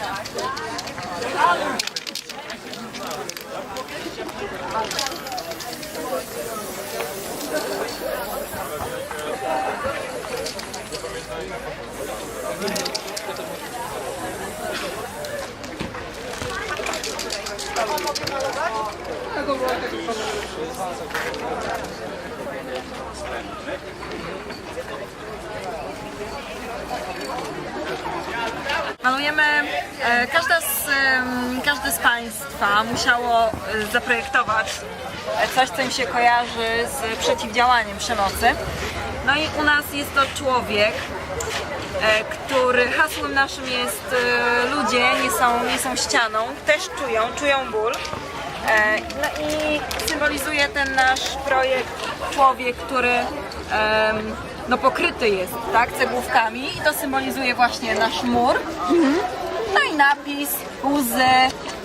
Tak, Tego było tak Malujemy, e, z, każde z Państwa musiało e, zaprojektować e, coś, co im się kojarzy z przeciwdziałaniem przemocy. No i u nas jest to człowiek, e, który hasłem naszym jest e, ludzie nie są, nie są ścianą, też czują, czują ból. E, No i symbolizuje ten nasz projekt człowiek, który no pokryty jest tak, cegłówkami i to symbolizuje właśnie nasz mur. No i napis, łzy,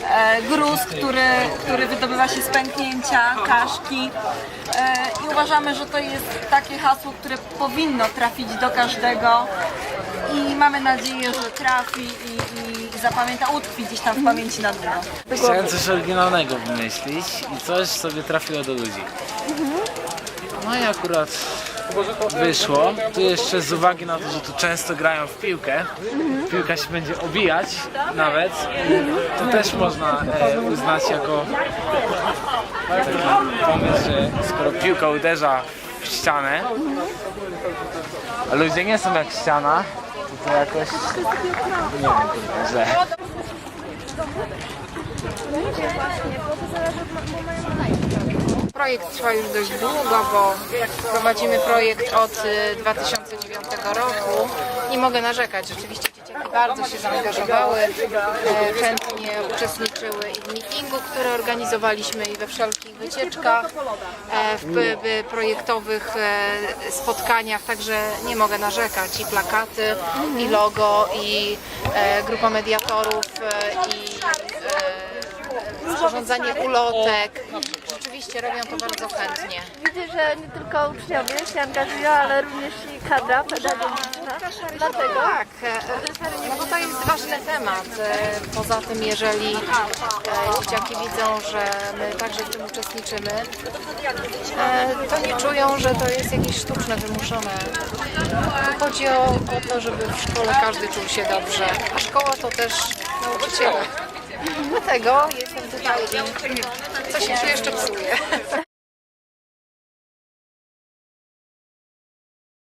e, gruz, który, który wydobywa się z pęknięcia, kaszki. E, I uważamy, że to jest takie hasło, które powinno trafić do każdego i mamy nadzieję, że trafi i, i zapamięta, utkwi gdzieś tam w pamięci na długo. Chciałem coś oryginalnego wymyślić i coś sobie trafiło do ludzi. No i akurat wyszło. Tu jeszcze z uwagi na to, że tu często grają w piłkę, piłka się będzie obijać nawet, to też można e, uznać jako taki pomysł, że skoro piłka uderza w ścianę, a ludzie nie są jak ściana, to to jakoś nie wiem, źle. Projekt trwa już dość długo, bo prowadzimy projekt od y, 2009 roku. Nie mogę narzekać, rzeczywiście dzieciaki bardzo się zaangażowały, e, chętnie uczestniczyły i w meetingu, który organizowaliśmy i we wszelkich wycieczkach, e, w projektowych e, spotkaniach, także nie mogę narzekać. I plakaty, i logo, i grupa mediatorów, i sporządzanie ulotek. Rzeczywiście robią to bardzo chętnie. Widzę, że nie tylko uczniowie się angażują, ale również i kadra pedagogiczna. Dlatego Tak, e, no bo to jest ważny temat. E, Poza tym, jeżeli e, dzieciaki widzą, że my także w tym uczestniczymy, e, to nie czują, że to jest jakieś sztuczne, wymuszone. Chodzi o, o to, żeby w szkole każdy czuł się dobrze, a szkoła to też nauczyciele. Dlatego jestem tutaj i coś mi się jeszcze psuje.